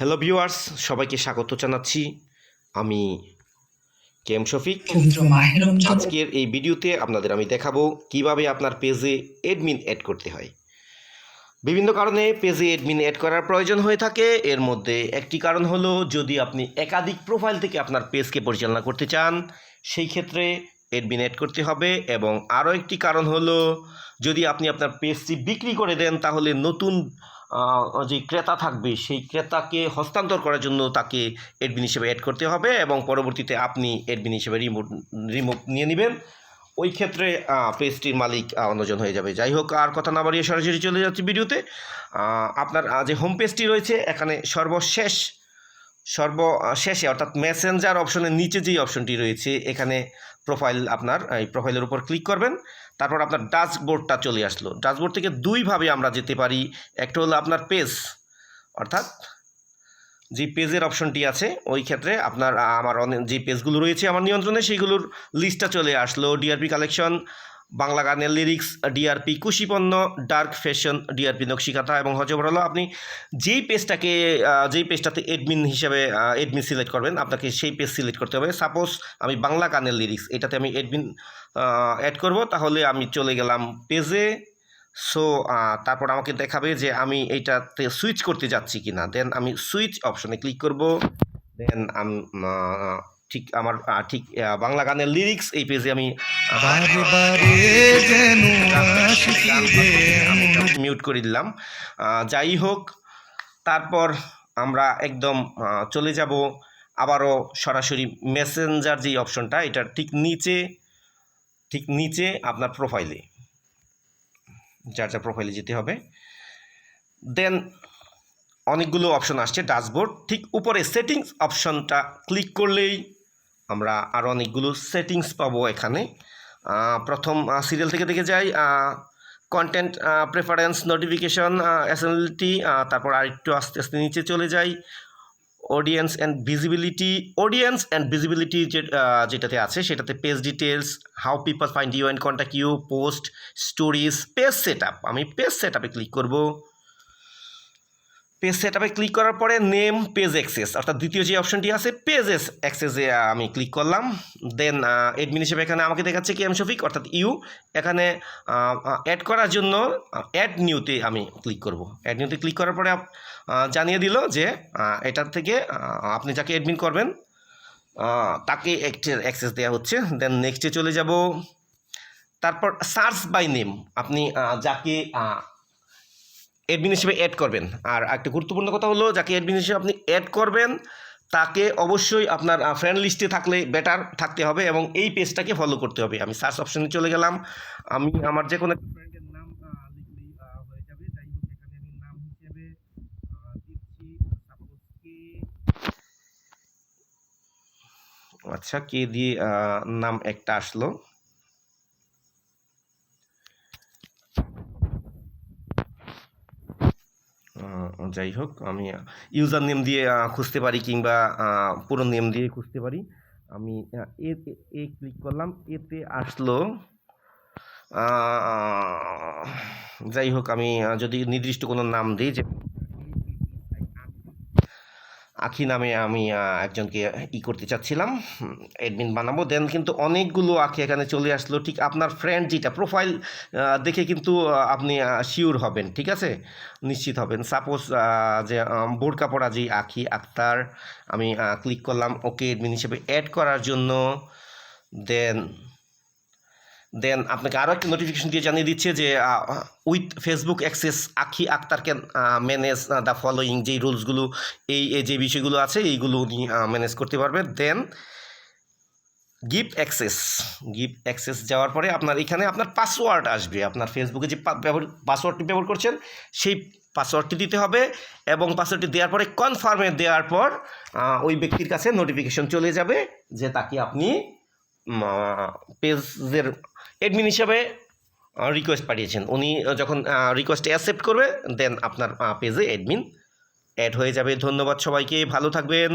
Hello viewers সবাইকে স্বাগত জানাচ্ছি আমি কেম শফিক। আজকের এই ভিডিওতে আপনাদের আমি দেখাবো কীভাবে আপনার পেজে অ্যাডমিন অ্যাড করতে হয়। বিভিন্ন কারণে পেজে অ্যাডমিন অ্যাড করার প্রয়োজন হয়ে থাকে। এর মধ্যে একটি কারণ হলো, যদি আপনি একাধিক প্রোফাইল থেকে আপনার পেজকে পরিচালনা করতে চান, সেই ক্ষেত্রে অ্যাডমিন অ্যাড করতে হবে। এবং আরও একটি কারণ হলো, যদি আপনি আপনার পেজটি বিক্রি করে দেন, তাহলে নতুন যে ক্রেতা থাকবে সেই ক্রেতাকে হস্তান্তর করার জন্য তাকে অ্যাডমিন হিসেবে অ্যাড করতে হবে এবং পরবর্তীতে আপনি অ্যাডমিন হিসেবে রিমোট রিমুভ নিয়ে নেবেন। ওই ক্ষেত্রে পেজটির মালিক অন্যজন হয়ে যাবে। যাই হোক আর কথা না বাড়িয়ে সরাসরি চলে যাচ্ছি ভিডিওতে। আপনার যে হোম পেজটি রয়েছে এখানে সর্বশেষ সর্ব আহ, শেষে অর্থাৎ মেসেঞ্জার অপশনের নিচে যেই অপশনটি রয়েছে এখানে প্রোফাইল আপনার এই প্রোফাইলের উপর ক্লিক করবেন। তারপর আপনার ড্যাশবোর্ডটা চলে আসলো। ড্যাশবোর্ড থেকে দুইভাবে আমরা যেতে পারি। একটা হলো আপনার পেজ অর্থাৎ যে পেজের অপশনটি আছে, ওই ক্ষেত্রে আপনার, আমার অনেক যে পেজগুলো রয়েছে আমার নিয়ন্ত্রণে, সেইগুলোর লিস্টটা চলে আসলো। ডিআরপি কালেকশন বাংলা গানের লিরিক্স ডিআরপি কুশিপণ্য ডার্ক ফ্যাশন ডিআরপি নকশিকাথা এবং হজবর হলো, আপনি যেই পেজটাকে যেই পেজটাতে এডমিন হিসেবে এডমিন সিলেক্ট করবেন, আপনাকে সেই পেজ সিলেক্ট করতে হবে। সাপোজ আমি বাংলা গানের লিরিক্স এটাতে আমি এডমিন অ্যাড করব, তাহলে আমি চলে গেলাম পেজে সো তারপর আমাকে দেখাবে যে আমি এইটাতে সুইচ করতে যাচ্ছি কি না দেন আমি সুইচ অপশনে ক্লিক করব। দেন আমি ঠিক আমার ঠিক বাংলা গানের লিরিক্স এই পেজে আমি মিউট করে দিলাম। যাই হোক তারপর আমরা একদম চলে যাব আবারও সরাসরি মেসেঞ্জার যেই অপশনটা এটার ঠিক নিচে ঠিক নিচে আপনার প্রোফাইলে যার যার প্রোফাইলে যেতে হবে। দেন অনেকগুলো অপশন আসছে ড্যাশবোর্ড ঠিক উপরে সেটিংস অপশনটা ক্লিক করলেই আমরা আরও অনেকগুলো সেটিংস পাবো এখানে। প্রথম সিরিয়াল থেকে দেখে যাই। কন্টেন্ট প্রেফারেন্স নোটিফিকেশন অ্যাসেম্বলিটি তারপর আরেকটু আস্তে আস্তে নিচে চলে যাই। Audience and visibility audience and visibility যেটাতে আছে, সেটাতে page details how people find you and contact you post stories page set আমি পেজ সেট ক্লিক করব। পেজ সেট আপে ক্লিক করার পরে নেম পেজ অ্যাক্সেস অর্থাৎ দ্বিতীয় যে অপশনটি আছে পেজ অ্যাক্সেসে আমি ক্লিক করলাম। দেন এডমিন হিসেবে এখানে আমাকে দেখাচ্ছে কি এম শফিক, অর্থাৎ ইউ। এখানে অ্যাড করার জন্য অ্যাড নিউতে আমি ক্লিক করব। অ্যাড নিউতে ক্লিক করার পরে জানিয়ে দিল যে এটার থেকে আপনি যাকে অ্যাডমিন করবেন তাকে একটি অ্যাক্সেস দেওয়া হচ্ছে। দেন নেক্সটে চলে যাব। তারপর সার্চ বাই নেম আপনি যাকে অ্যাডমিন হিসেবে অ্যাড করবেন। আর একটা গুরুত্বপূর্ণ কথা হলো, যাকে অ্যাডমিন হিসেবে আপনি অ্যাড করবেন, তাকে অবশ্যই আপনার ফ্রেন্ড লিস্টে থাকলে বেটার থাকতে হবে এবং এই পেজটাকে ফলো করতে হবে। আমি সার্চ অপশনে চলে গেলাম। আমি আমার যে কোনো ফ্রেন্ডের নাম হয়ে যাবে। নাম আচ্ছা কে দিয়ে নাম একটা আসলো। যাই হোক, আমি ইউজার নেম দিয়ে খুঁজতে পারি কিংবা পুরো নেম দিয়ে খুঁজতে পারি। আমি এ এ ক্লিক করলাম, এতে আসলো যাই হোক, আমি যদি নির্দিষ্ট কোনো নাম দিই যে আখি নামে আমি একজনকে ই করতে চাচ্ছিলাম অ্যাডমিন বানাবো। দেন কিন্তু অনেকগুলো আখি এখানে চলে আসলো। ঠিক আপনার ফ্রেন্ড যেটা প্রোফাইল দেখে কিন্তু আপনি শিওর হবেন, ঠিক আছে? নিশ্চিত হবেন। সাপোজ যে বোরকা পরা যে আখি আক্তার আমি ক্লিক করলাম ওকে অ্যাডমিন হিসেবে অ্যাড করার জন্য। দেন দেন আপনাকে আরও একটা নোটিফিকেশন দিয়ে জানিয়ে দিচ্ছে যে উইথ ফেসবুক অ্যাক্সেস আখি আক্তার ম্যানেজ দ্য ফলোয়িং যেই রুলসগুলো এই যে বিষয়গুলো আছে, এইগুলো উনি ম্যানেজ করতে পারবেন then give access give access যাওয়ার পরে আপনার এখানে আপনার পাসওয়ার্ড আসবে। আপনার ফেসবুকে যে পাসওয়ার্ডটি ব্যবহার করছেন, সেই পাসওয়ার্ডটি দিতে হবে এবং পাসওয়ার্ডটি দেওয়ার পরে কনফার্মে দেওয়ার পর ওই ব্যক্তির কাছে নোটিফিকেশন চলে যাবে যে তাকে আপনি পেজের অ্যাডমিন হিসাবে রিকোয়েস্ট পাঠিয়েছেন। উনি যখন রিকোয়েস্ট অ্যাকসেপ্ট করবে দেন আপনার পেজে অ্যাডমিন অ্যাড হয়ে যাবে। ধন্যবাদ সবাইকে, ভালো থাকবেন।